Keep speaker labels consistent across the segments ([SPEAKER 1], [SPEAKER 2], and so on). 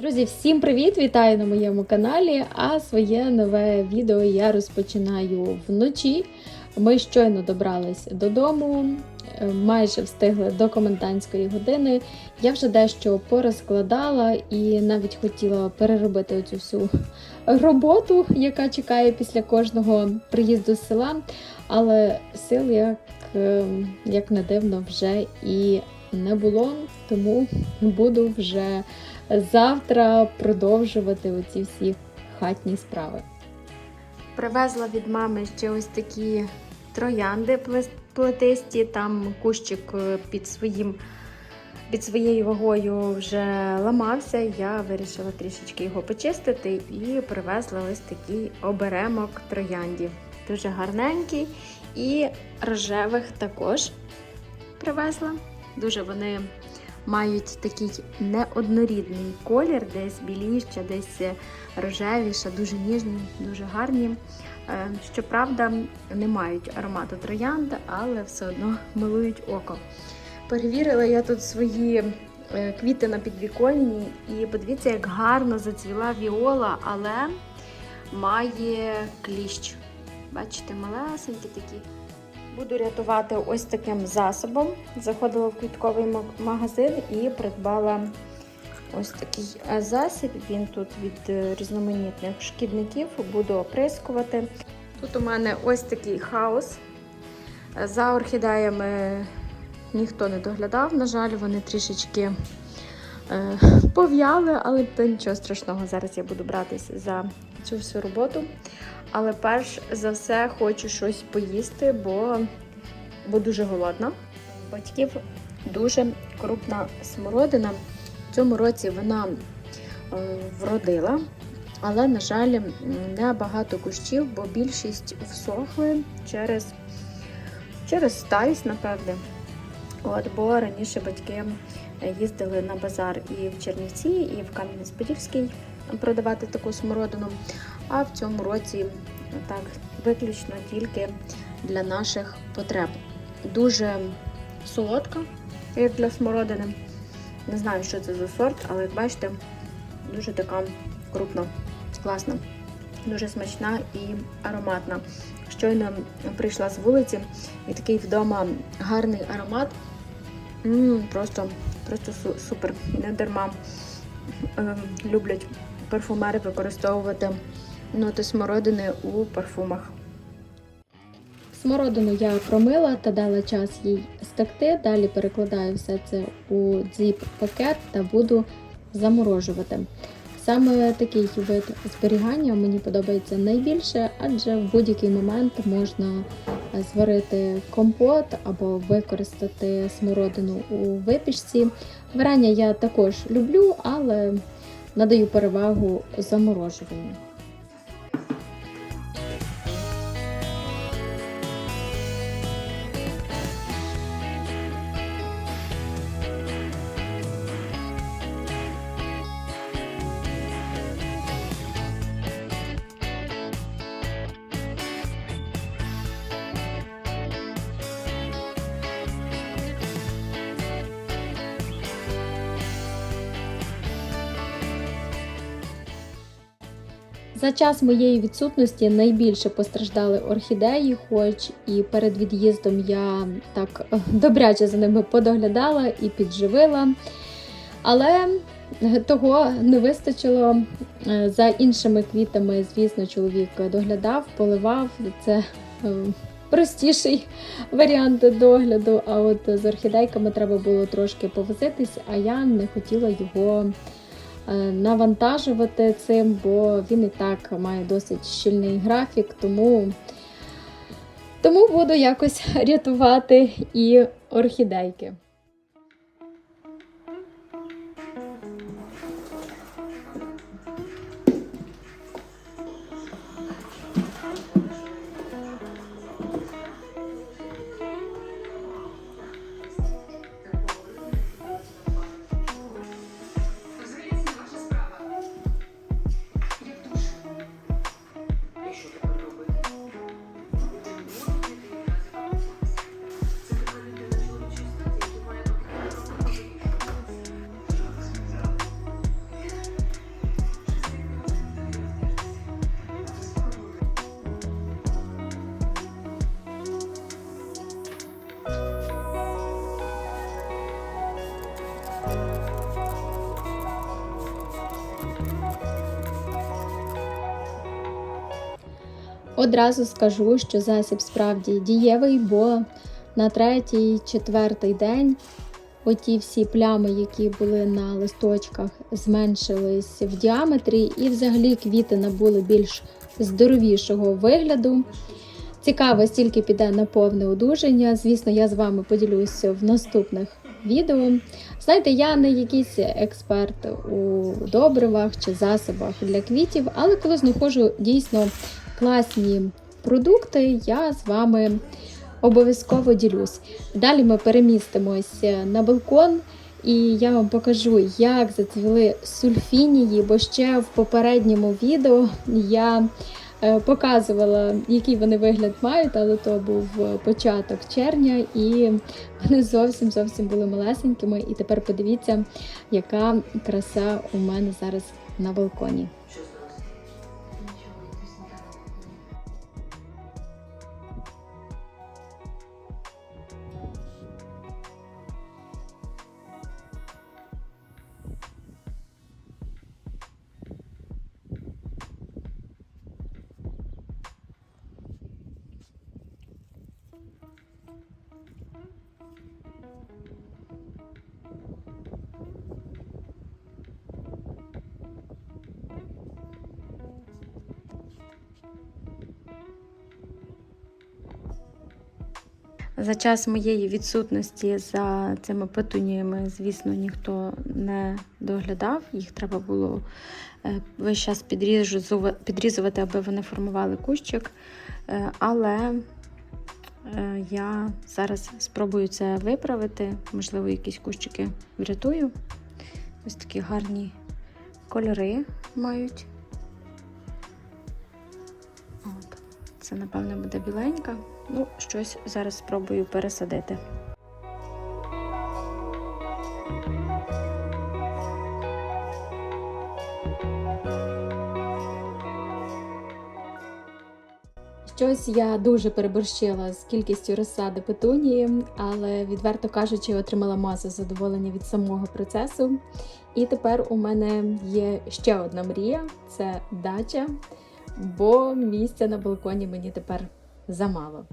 [SPEAKER 1] Друзі, всім привіт! Вітаю на моєму каналі. А своє нове відео я розпочинаю вночі. Ми щойно добрались додому, е, майже встигли до комендантської години. Я вже дещо порозкладала і навіть хотіла переробити оцю всю роботу, яка чекає після кожного приїзду з села. Але сил, як, е, як не дивно, вже і не було, тому буду вже завтра продовжувати оці всі хатні справи. Привезла від мами ще ось такі троянди плетисті, там кущик е, під своїм. Під своєю вагою вже ламався, я вирішила трішечки його почистити і привезла ось такий оберемок трояндів. Дуже гарненький і рожевих також привезла. Дуже вони мають такий неоднорідний колір, десь біліше, десь рожевіше, дуже ніжні, дуже гарні. Е, Щоправда, не мають аромату троянда, але все одно милують око. Перевірила я тут свої е, квіти на підвіконні, і подивіться, як гарно зацвіла віола, але має кліщ. Бачите, малесенькі такі. Буду рятувати ось таким засобом. Заходила в квітковий магазин і придбала ось такий е, засіб. Він тут від е, різноманітних шкідників. Буду оприскувати. Тут у мене ось такий хаос. Е, За орхідеями ніхто не доглядав. На жаль, вони трішечки пов'яли, але нічого страшного. Зараз я буду братися за цю всю роботу. Але перш за все хочу щось поїсти, бо, бо дуже голодна. Батьків дуже крупна смородина. В цьому році вона е, вродила, але, на жаль, не багато кущів, бо більшість всохли через, через старість, напевне. От, бо раніше батьки їздили на базар і в Чернівці, і в Кам'янець-Подільський продавати таку смородину. А в цьому році так виключно тільки для наших потреб. Дуже солодка, як для смородини. Не знаю, що це за сорт, але як бачите, дуже така крупна, класна, дуже смачна і ароматна. Щойно прийшла з вулиці і такий вдома гарний аромат. м просто, просто су- супер. Не дарма е, люблять парфумери використовувати ноти смородини у парфумах. Смородину я промила та дала час їй стекти. Далі перекладаю все це у дзіп-пакет та буду заморожувати. Саме такий вид зберігання мені подобається найбільше, адже в будь-який момент можна зварити компот або використати смородину у випічці. Варення я також люблю, але надаю перевагу заморожуванню. За час моєї відсутності найбільше постраждали орхідеї, хоч і перед від'їздом я так е, добряче за ними подоглядала і підживила. Але того не вистачило. Е, За іншими квітами, звісно, чоловік доглядав, поливав. Це е, простіший варіант догляду. А от з орхідейками треба було трошки повозитись, а я не хотіла його е, навантажувати цим, бо він і так має досить щільний графік, тому, тому буду якось рятувати і орхідейки. Одразу скажу, що засіб справді дієвий, бо на третій, четвертий день оті всі плями, які були на листочках, зменшились в діаметрі, і взагалі квіти набули більш здоровішого вигляду. Цікаво, стільки піде на повне одужання. Звісно, я з вами поділюся в наступних відео. Знаєте, я не якийсь експерт у добривах чи засобах для квітів, але коли знаходжу дійсно класні продукти, я з вами обов'язково ділюсь. Далі ми перемістимось на балкон. І я вам покажу, як зацвіли сульфінії, бо ще в попередньому відео я е, показувала, який вони вигляд мають, але то був початок червня, і вони зовсім зовсім були малесенькими. І тепер подивіться, яка краса у мене зараз на балконі. За час моєї відсутності за цими петуніями, звісно, ніхто не доглядав. Їх треба було е, весь час підрізувати, аби вони формували кущик. Е, Але е, я зараз спробую це виправити. Можливо, якісь кущики врятую. Ось такі гарні кольори мають. От. Це, напевне, буде біленька. Ну, щось зараз спробую пересадити. Щось я дуже переборщила з кількістю розсади петунії, але відверто кажучи, отримала масу задоволення від самого процесу. І тепер у мене є ще одна мрія це дача, бо місця на балконі мені тепер замало.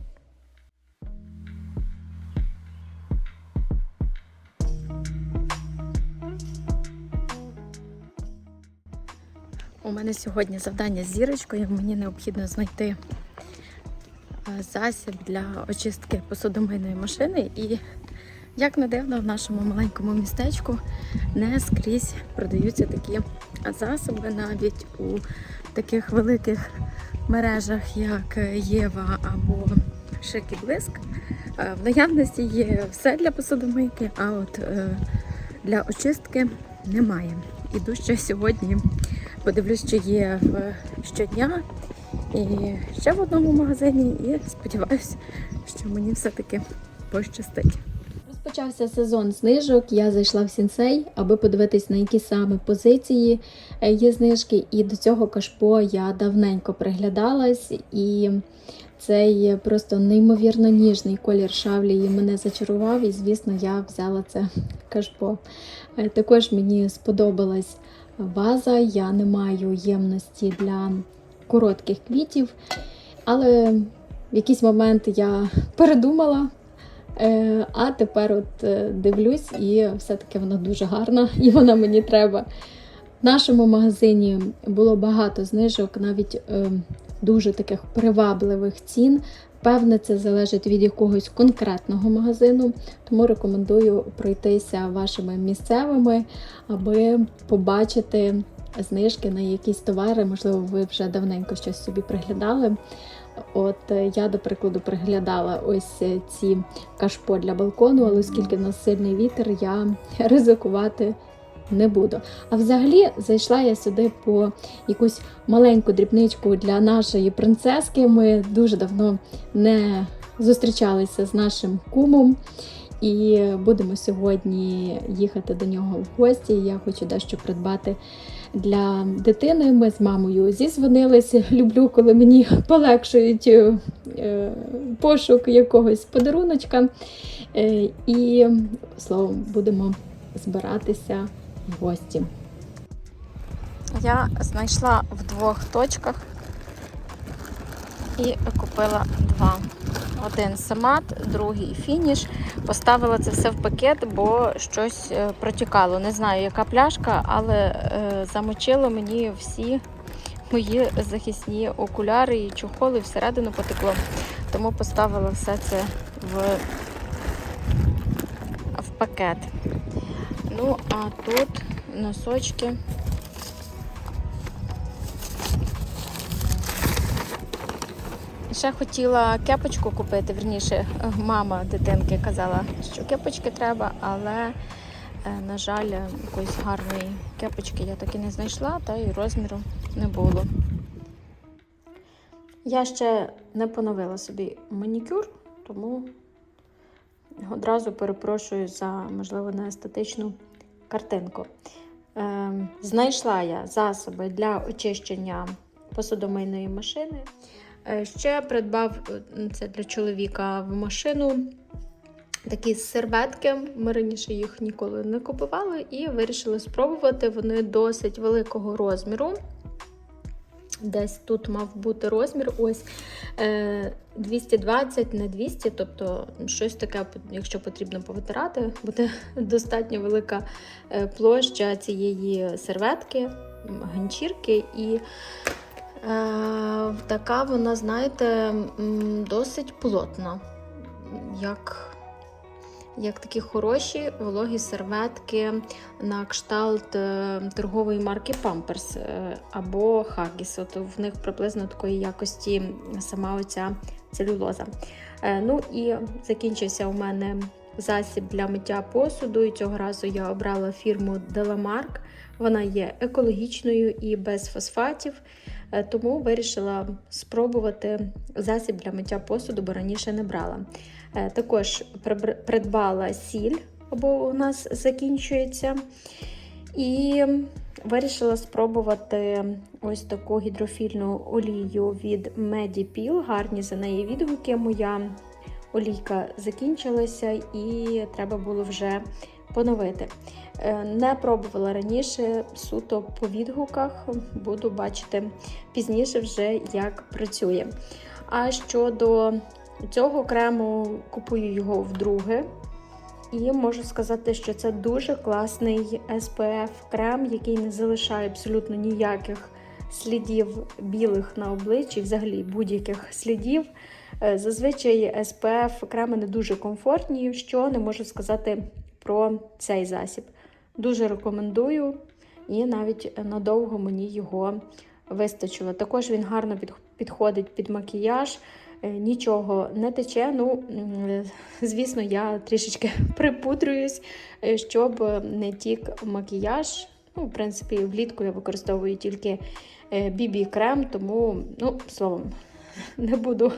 [SPEAKER 1] У мене сьогодні завдання з зірочкою. Мені необхідно знайти е, засіб для очистки посудомийної машини. І, як не дивно, в нашому маленькому містечку не скрізь продаються такі засоби, навіть у таких великих мережах, як Єва або Шик і Блиск. Е, В наявності є все для посудомийки, а от е, для очистки немає. Іду ще сьогодні подивлюсь, що є щодня і ще в одному магазині, і сподіваюся, що мені все-таки пощастить. Розпочався сезон знижок. Я зайшла в сінсей, аби подивитись, на які саме позиції е, є знижки. І до цього кашпо я давненько приглядалась, і цей просто неймовірно ніжний колір шавлії мене зачарував, і звісно, я взяла це кашпо. Е, Також мені сподобалась ваза. Я не маю ємності для коротких квітів, але в якийсь момент я передумала. Е, А тепер от е, дивлюсь, і все-таки вона дуже гарна, і вона мені треба. В нашому магазині було багато знижок, навіть е, дуже таких привабливих цін. Певне, це залежить від якогось конкретного магазину, тому рекомендую пройтися вашими місцевими, аби побачити знижки на якісь товари. Можливо, ви вже давненько щось собі приглядали. От я, до прикладу, приглядала ось ці кашпо для балкону, але оскільки в нас сильний вітер, я ризикувати не буду. А взагалі зайшла я сюди по якусь маленьку дрібничку для нашої принцески. Ми дуже давно не зустрічалися з нашим кумом. І будемо сьогодні їхати до нього в гості. Я хочу дещо придбати для дитини. Ми з мамою зізвонилися. Люблю, коли мені полегшують е, пошук якогось подаруночка. Е, І словом, будемо збиратися гості. Я знайшла в двох точках І купила два. Один самат, другий фініш. Поставила це все в пакет, бо щось е, протікало. Не знаю, яка пляшка, але е, замочило мені всі мої захисні окуляри і чохоли всередину потекло. Тому поставила все це в, в пакет. Ну, а тут носочки. Ще хотіла кепочку купити, верніше, мама дитинки казала, що кепочки треба, але, е, на жаль, якоїсь гарної кепочки я так і не знайшла, та й розміру не було. Я ще не поновила собі манікюр, тому одразу перепрошую за, можливо, неестетичну картинку. Е, знайшла я засоби для очищення посудомийної машини. Е, Ще придбав е, це для чоловіка в машину. Такі серветки. Ми раніше їх ніколи не купували і вирішили спробувати. Вони досить великого розміру. Десь тут мав бути розмір. Ось е, 220 на 200, тобто щось таке, якщо потрібно повитирати, буде достатньо велика е, площа цієї серветки, ганчірки. І Е, така вона, знаєте, досить плотна. Як, як такі хороші вологі серветки на кшталт е, торгової марки Pampers е, або Haggis. От в них приблизно такої якості сама оця целюлоза. Е, ну і закінчився у мене засіб для миття посуду. І цього разу я обрала фірму Delamark. Вона є екологічною і без фосфатів. Тому вирішила спробувати засіб для миття посуду, бо раніше не брала. Е, Також придбала сіль, бо у нас закінчується. І вирішила спробувати ось таку гідрофільну олію від Medipil. Гарні за неї відгуки. Моя олійка закінчилася і треба було вже поновити. Е, Не пробувала раніше суто по відгуках, буду бачити пізніше вже, як працює. А щодо цього крему, купую його вдруге. І можу сказати, що це дуже класний SPF крем, який не залишає абсолютно ніяких слідів білих на обличчі, взагалі будь-яких слідів. Е, Зазвичай SPF креми не дуже комфортні, що не можу сказати про цей засіб. Дуже рекомендую, і навіть надовго мені його вистачило. Також він гарно підходить під макіяж, нічого не тече. Ну, звісно, я трішечки припудрююсь, е, щоб не тік макіяж. Ну, в принципі, влітку я використовую тільки бібі-крем, тому, ну, словом, не буду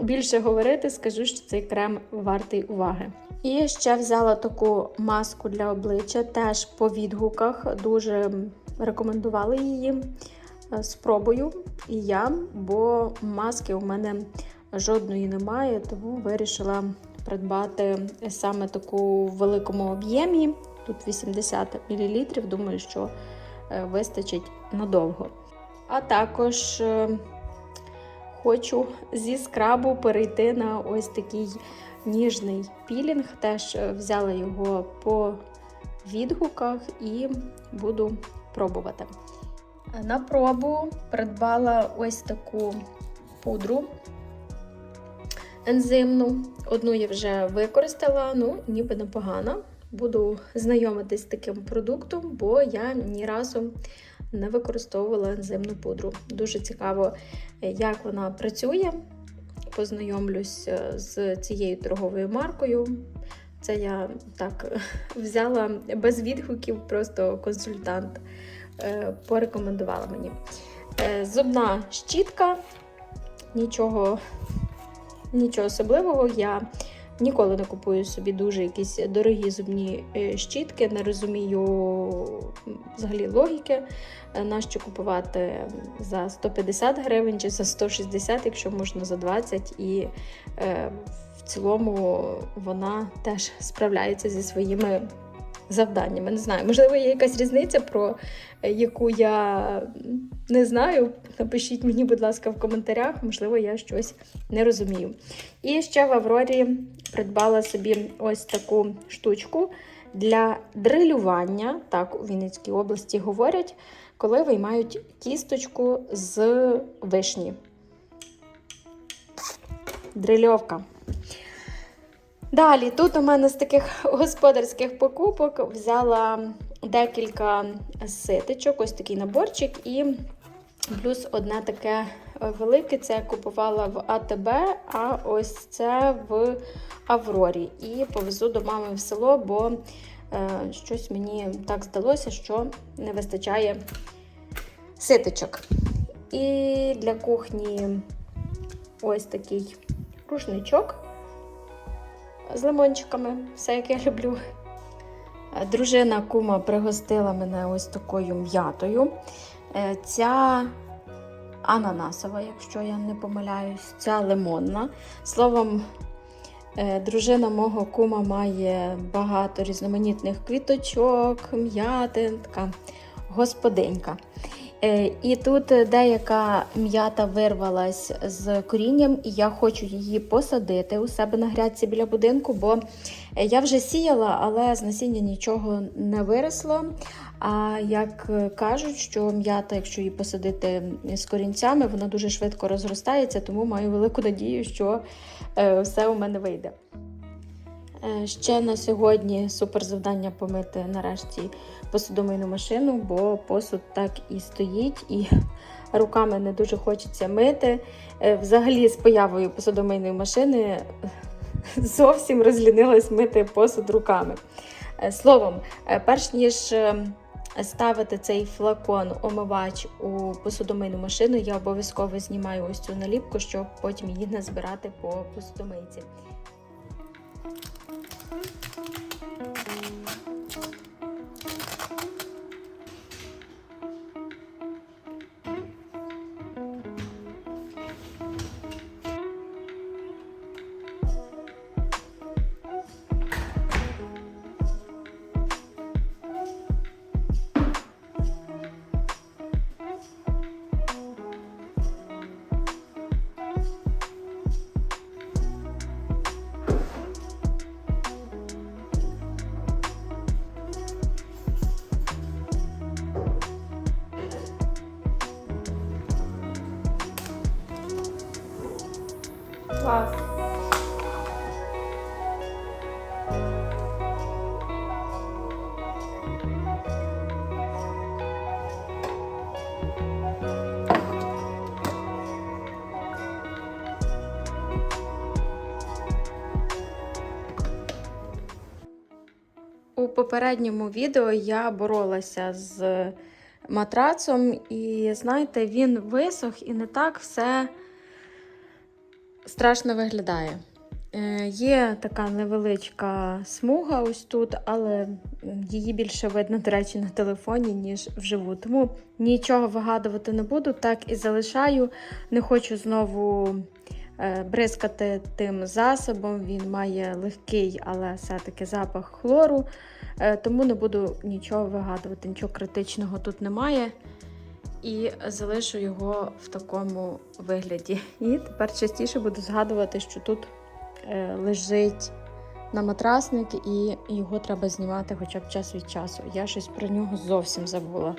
[SPEAKER 1] більше говорити, скажу, що цей крем вартий уваги. І ще взяла таку маску для обличчя, теж по відгуках. Дуже рекомендували її. Е, Спробую і я, бо маски у мене жодної немає, тому вирішила придбати саме таку в великому об'ємі. Тут 80 мл. Думаю, що е, вистачить надовго. А також е, хочу зі скрабу перейти на ось такий ніжний пілінг. Теж взяла його по відгуках і буду пробувати. На пробу придбала ось таку пудру ензимну. Одну я вже використала, ну, ніби непогана. Буду знайомитись з таким продуктом, бо я ні разу не використовувала ензимну пудру. Дуже цікаво, як вона працює. Познайомлюсь е, з цією торговою маркою. Це я так взяла без відгуків, просто консультант порекомендувала мені. Е, Зубна щітка, нічого, нічого особливого. Я ніколи не купую собі дуже якісь дорогі зубні е, щітки, не розумію взагалі логіки. Е, Нащо купувати за 150 гривень чи за 160, якщо можна за 20. І е, в цілому вона теж справляється зі своїми завданнями. Не знаю, можливо, є якась різниця, про е, яку я не знаю. Напишіть мені, будь ласка, в коментарях, можливо, я щось не розумію. І ще в Аврорі придбала собі ось таку штучку для дрилювання. Так, у Вінницькій області говорять, коли виймають кісточку з вишні. Дрильовка. Далі, тут у мене з таких господарських покупок взяла декілька ситочок, ось такий наборчик, і плюс одне таке велике це я купувала в АТБ, а ось це в Аврорі. І повезу до мами в село, бо е, щось мені так здалося, що не вистачає ситочок. І для кухні ось такий рушничок з лимончиками, все як я люблю. Е, Дружина кума пригостила мене ось такою м'ятою. Е, Ця ананасова, якщо я не помиляюсь, ця лимонна. Словом, е, дружина мого кума має багато різноманітних квіточок, м'ятин, така господинька. Е, І тут деяка м'ята вирвалась з корінням, і я хочу її посадити у себе на грядці біля будинку, бо е, я вже сіяла, але з насіння нічого не виросло. А як кажуть, що м'ята, якщо її посадити з корінцями, вона дуже швидко розростається, тому маю велику надію, що е, все у мене вийде. Е, Ще на сьогодні супер завдання помити нарешті посудомийну машину, бо посуд так і стоїть, і руками не дуже хочеться мити. Е, Взагалі, з появою посудомийної машини е, зовсім розлінилась мити посуд руками. Е, Словом, перш ніж ставити цей флакон омивач у посудомийну машину, я обов'язково знімаю ось цю наліпку, щоб потім її не збирати по посудомийці. Попередньому відео я боролася з матрацом, і знаєте, він висох і не так все страшно виглядає. Е, Є така невеличка смуга ось тут, але її більше видно, до речі, на телефоні, ніж вживу. Тому нічого вигадувати не буду, так і залишаю. Не хочу знову бризкати тим засобом. Він має легкий, але все-таки запах хлору. Е, Тому не буду нічого вигадувати, нічого критичного тут немає. І залишу його в такому вигляді. І тепер частіше буду згадувати, що тут е, лежить на матрасник, і його треба знімати хоча б час від часу. Я щось про нього зовсім забула.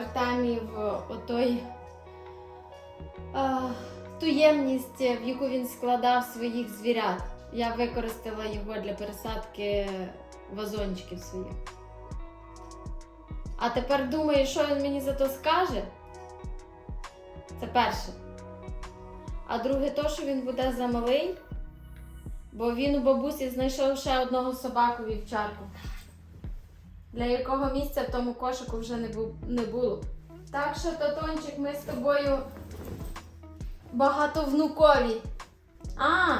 [SPEAKER 1] Артемів отой а, ту в яку він складав своїх звірят. Я використала його для пересадки вазончиків своїх. А тепер думає, що він мені за то скаже. Це перше. А друге, то, що він буде замалий, бо він у бабусі знайшов ще одного собаку вівчарку, для якого місця в тому кошику вже не, бу- не було. Так що, Татончик, ми з тобою багатовнукові. А,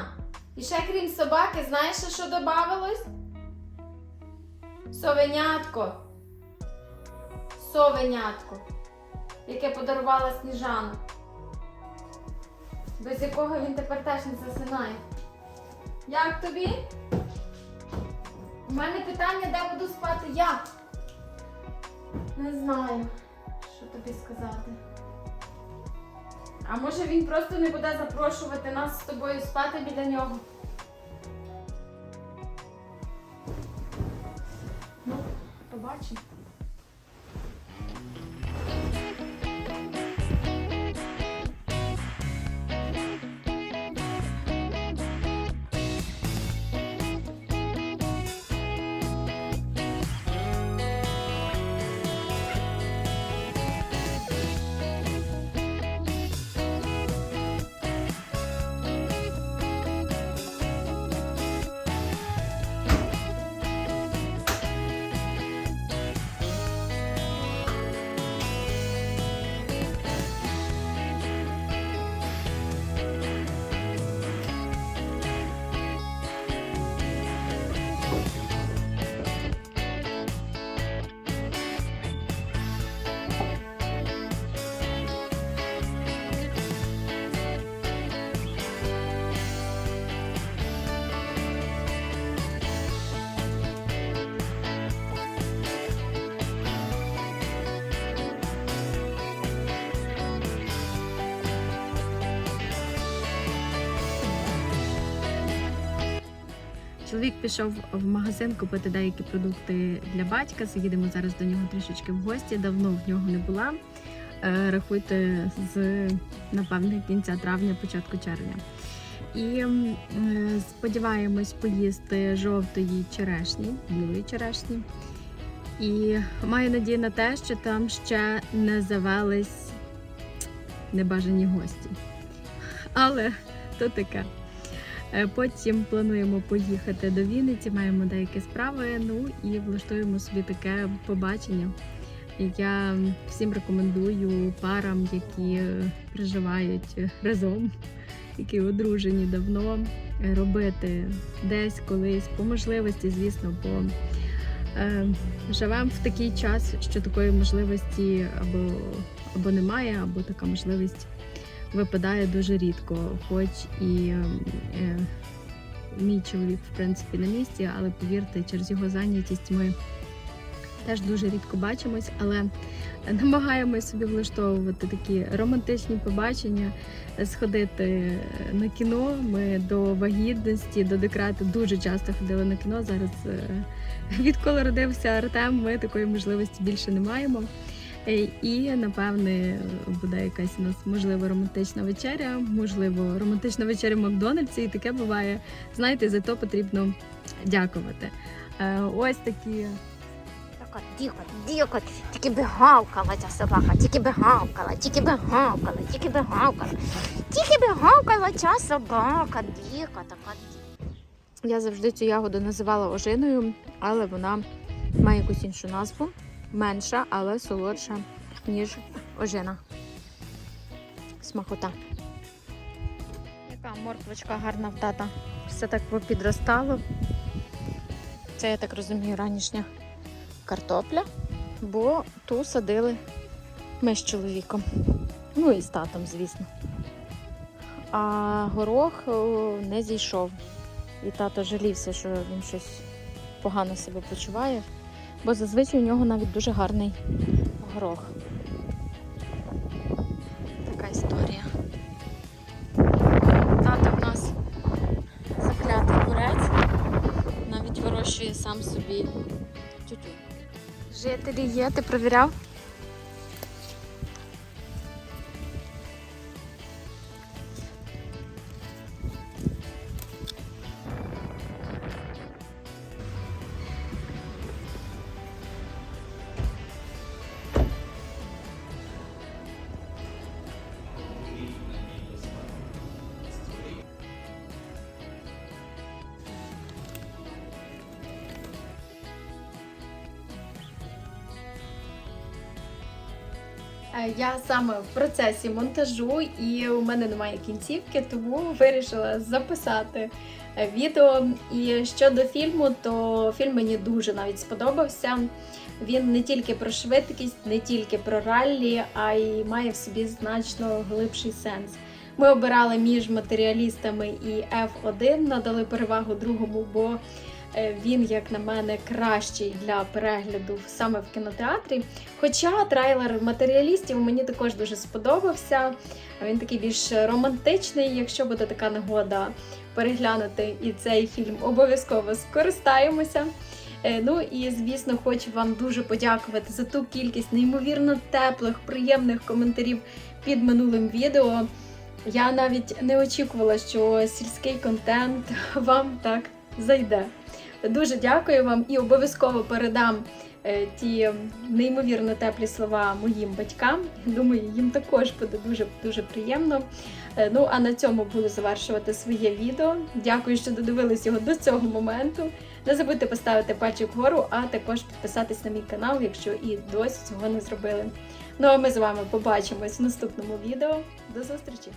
[SPEAKER 1] і ще крім собаки, знаєш, що додавалось? Совенятко. Совенятко, яке подарувала Сніжана, без якого він тепер теж не засинає. Як тобі? У мене питання, де буду спати я. Не знаю, що тобі сказати. А може він просто не буде запрошувати нас з тобою спати біля нього? Чоловік пішов в магазин купити деякі продукти для батька. Заїдемо зараз до нього трішечки в гості. Давно в нього не була. Е, Рахуйте з напевне кінця травня, початку червня. І е, сподіваємось поїсти жовтої черешні, білої черешні. І маю надію на те, що там ще не завелись небажані гості. Але то таке. Е, Потім плануємо поїхати до Вінниці, маємо деякі справи. Ну і влаштуємо собі таке побачення. Я всім рекомендую парам, які проживають разом, які одружені давно, робити десь колись по можливості, звісно, бо е, живемо в такий час, що такої можливості або, або немає, або така можливість випадає дуже рідко, хоч і е, е, мій чоловік, в принципі, на місці, але повірте, через його зайнятість ми теж дуже рідко бачимось, але намагаємось собі влаштовувати такі романтичні побачення, сходити на кіно. Ми до вагітності, до декрету дуже часто ходили на кіно. Зараз, е, відколи родився Артем, ми такої можливості більше не маємо. Е, І напевне буде якась у нас можливо романтична вечеря, можливо, романтична вечеря в Макдональдсі, і таке буває. Знаєте, за то потрібно дякувати. Е, Ось такі
[SPEAKER 2] Така дико, дико, тільки би гавкала ця собака, тільки би гавкала, тільки би гавкала, тільки би гавкала, тільки би гавкала ця собака, дико, така
[SPEAKER 1] Я завжди цю ягоду називала ожиною, але вона має якусь іншу назву, менша, але солодша, ніж ожина. Смакота. Яка морквочка гарна в тата. Все так попідростало. Це, я так розумію, ранішня картопля, бо ту садили ми з чоловіком. Ну і з татом, звісно. А горох не зійшов. І тато жалівся, що він щось погано себе почуває, бо зазвичай у нього навіть дуже гарний горох. Така історія. Тато в нас заклятий курець, навіть вирощує сам собі тютюн. Жителі є, ти провіряв? Я саме в процесі монтажу і у мене немає кінцівки, тому вирішила записати е, відео. І щодо фільму, то фільм мені дуже навіть сподобався. Він не тільки про швидкість, не тільки про раллі, а й має в собі значно глибший сенс. Ми обирали між матеріалістами і F1, надали перевагу другому, бо е, він, як на мене, кращий для перегляду саме в кінотеатрі. Хоча трейлер матеріалістів мені також дуже сподобався. Він такий більш романтичний. Якщо буде така нагода переглянути і цей фільм, обов'язково скористаємося. Е, Ну і звісно, хочу вам дуже подякувати за ту кількість неймовірно теплих, приємних коментарів під минулим відео. Я навіть не очікувала, що сільський контент вам так зайде. Дуже дякую вам і обов'язково передам е, ті неймовірно теплі слова моїм батькам. Думаю, їм також буде дуже дуже приємно. Е, Ну а на цьому буду завершувати своє відео. Дякую, що додивились його до цього моменту. Не забудьте поставити пальчик вгору, а також підписатись на мій канал, якщо і досі цього не зробили. Ну а ми з вами побачимось в наступному відео. До зустрічі!